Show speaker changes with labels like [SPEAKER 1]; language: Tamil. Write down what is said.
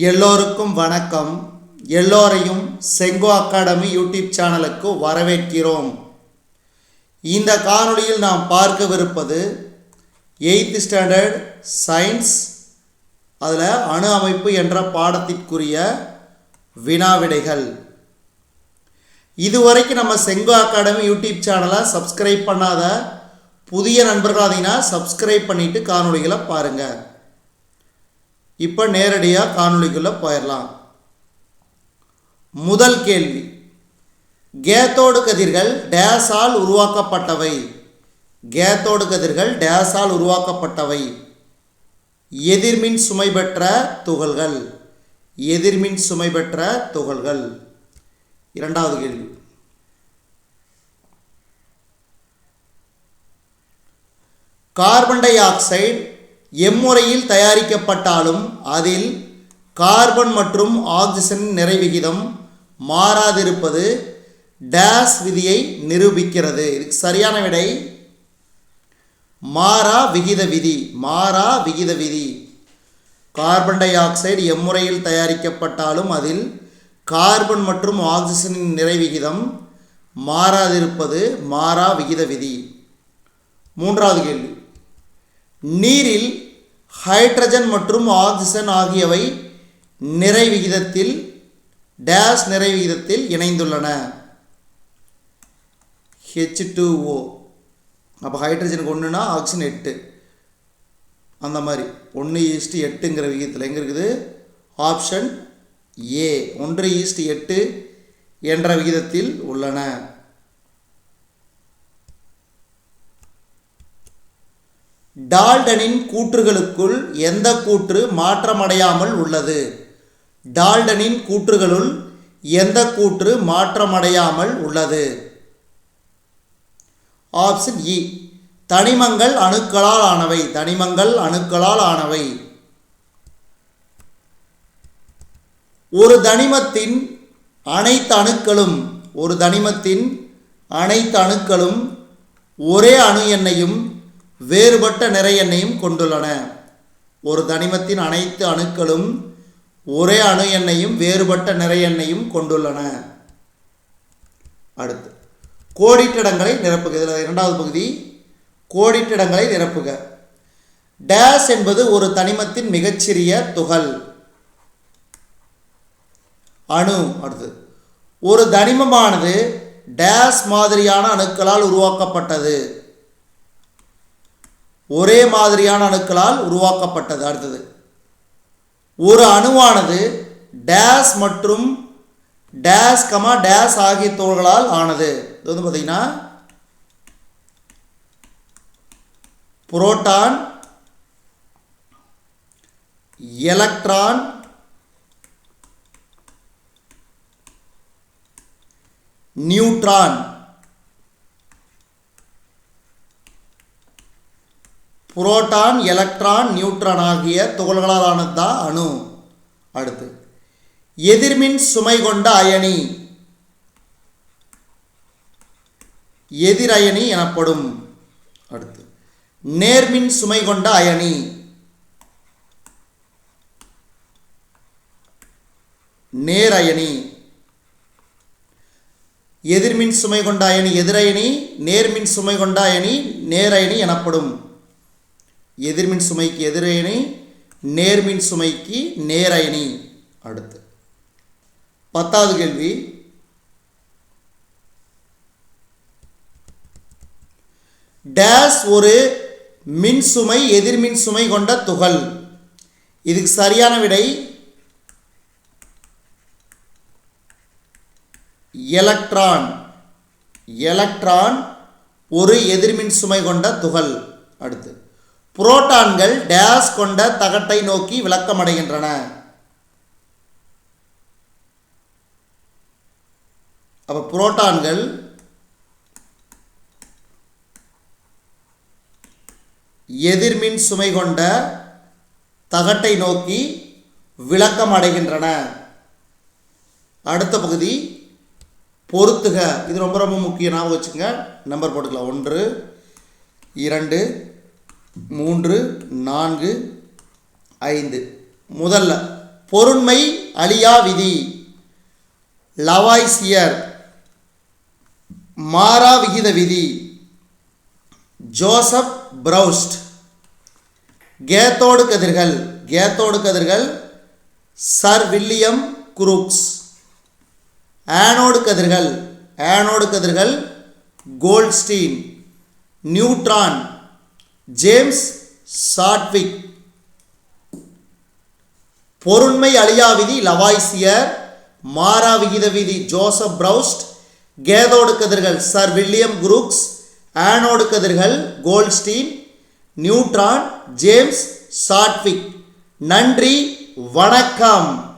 [SPEAKER 1] எல்லோருக்கும் வணக்கம். எல்லோரையும் செங்கோ அகாடமி யூடியூப் சேனலுக்கு வரவேற்கிறோம். இந்த காணொளியில் நாம் பார்க்கவிருப்பது எயித்து ஸ்டாண்டர்ட் சயின்ஸ் அதில் அணு அமைப்பு என்ற பாடத்திற்குரிய வினாவிடைகள். இதுவரைக்கும் நம்ம செங்கோ அகாடமி யூடியூப் சேனலை சப்ஸ்கிரைப் பண்ணாத புதிய நண்பர்கள் அதீங்கன்னா சப்ஸ்கிரைப் பண்ணிவிட்டு காணொளிகளை பாருங்கள் இப்போ நேரடியாக காணொளிக்குள்ளே போயிடலாம் முதல் கேள்வி. கேத்தோடு கதிர்கள் டேஸால் உருவாக்கப்பட்டவை. கேத்தோடு கதிர்கள் டேஸால் உருவாக்கப்பட்டவை. எதிர்மின் சுமை பெற்ற துகள்கள். எதிர்மின் சுமை பெற்ற துகள்கள். இரண்டாவது கேள்வி. கார்பன் டை ஆக்சைடு எம்முறையில் தயாரிக்கப்பட்டாலும் அதில் கார்பன் மற்றும் ஆக்சிஜன் நிறைவிகிதம் மாறாதிருப்பது டேஸ் விதியை நிரூபிக்கிறது. இதுக்கு சரியான விடை மாறா விகித விதி. மாறா விகித விதி. கார்பன் டை ஆக்சைடு எம்முறையில் தயாரிக்கப்பட்டாலும் அதில் கார்பன் மற்றும் ஆக்சிஜனின் நிறைவிகிதம் மாறாதிருப்பது மாறா விகித விதி. மூன்றாவது கேள்வி. நீரில் ஹைட்ரஜன் மற்றும் ஆக்சிஜன் ஆகியவை நிறை விகிதத்தில் டேஸ் நிறை விகிதத்தில் இணைந்துள்ளன. ஹெச் டூ ஓ அப்போ ஹைட்ரஜனுக்கு ஒன்றுனா ஆக்சிஜன் எட்டு. அந்த மாதிரி. ஒன்று ஈஸ்ட் எட்டுங்கிற விகிதத்தில் எங்கே இருக்குது? Option A. ஒன்று ஈஸ்ட் எட்டு என்ற விகிதத்தில் உள்ளன. டால்டனின் கூற்றுகளுக்குள் எந்த கூற்று மாற்றமடையாமல் உள்ளது? டால்டனின் கூற்றுகளுள் எந்த கூற்று மாற்றமடையாமல் உள்ளது? ஆப்ஷன் இ. தனிமங்கள் அணுக்களால் ஆனவை. தனிமங்கள் அணுக்களால் ஆனவை. ஒரு தனிமத்தின் அனைத்து அணுக்களும் ஒரு தனிமத்தின் அனைத்து அணுக்களும் ஒரே அணு எண்ணையும் வேறுபட்ட நிறை எண்ணையும் கொண்டுள்ளன. ஒரு தனிமத்தின் அனைத்து அணுக்களும் ஒரே அணு எண்ணையும் வேறுபட்ட நிறை எண்ணையும் கொண்டுள்ளன. அடுத்து கோடிட்டிடங்களை நிரப்புக. இதில் இரண்டாவது பகுதி கோடிட்டிடங்களை நிரப்புக. டேஸ் என்பது ஒரு தனிமத்தின் மிகச்சிறிய துகள். அணு அடுத்து ஒரு தனிமமானது டேஸ் மாதிரியான அணுக்களால் உருவாக்கப்பட்டது. ஒரே மாதிரியான அணுக்களால் உருவாக்கப்பட்டது. அடுத்தது ஒரு அணுவானது டேஸ் மற்றும் டேஸ் கமா டேஸ் ஆகிய தோள்களால் ஆனது. இது வந்து பார்த்தீங்கன்னா proton electron neutron. Proton electron neutron ஆகிய துகள்களால் தான் அணு. அடுத்து. எதிர்மின் சுமை கொண்ட அயனி. எதிரயனி எனப்படும். அடுத்து. நேர்மின் சுமை கொண்ட அயனி. நேரயனி. எதிர்மின் சுமை கொண்ட அயனி எதிரயனி நேர்மின் சுமை கொண்ட அயனி நேரயனி எனப்படும். எதிர்மின் சுமைக்கு எதிரணி நேர்மின் சுமைக்கு நேரயணி. அடுத்து. பத்தாவது கேள்வி. டேஸ் ஒரு மின் சுமை எதிர்மின் சுமை கொண்ட துகள். இதுக்கு சரியான விடை எலக்ட்ரான். எலக்ட்ரான் ஒரு எதிர்மின் சுமை கொண்ட துகள். அடுத்து. புரோட்டான்கள் டேஸ் கொண்ட தகட்டை நோக்கி விளக்கமடைகின்றன. அப்போ புரோட்டான்கள் எதிர்மின் சுமை கொண்ட தகட்டை நோக்கி விளக்கம் அடைகின்றன அடுத்த பகுதி பொருத்துக. இது ரொம்ப ரொம்ப முக்கியம். ஞாபகம் வச்சுங்க நம்பர் போட்டுக்கலாம். ஒன்று இரண்டு மூன்று நான்கு ஐந்து. முதல்ல பொருண்மை அழியா விதி. லவாய்சியர் மாறா விகித விதி. Joseph Proust. கேத்தோடு கதிர்கள் கேத்தோடு கதிர்கள் சர் வில்லியம் குரூக்ஸ். ஆனோடு கதிர்கள் ஆனோடு கதிர்கள் கோல்ட்ஸ்டீன். நியூட்ரான். James Chadwick. பொருண்மை அழியா விதி லவாய்சியர். மாறா விகித விதி ஜோசப் பிரவுஸ்ட் கேதோடு கதிர்கள் சர் வில்லியம் குரூக்ஸ். ஆனோடு கதிர்கள் கோல்ட்ஸ்டீன். Neutron James Chadwick. நன்றி வணக்கம்.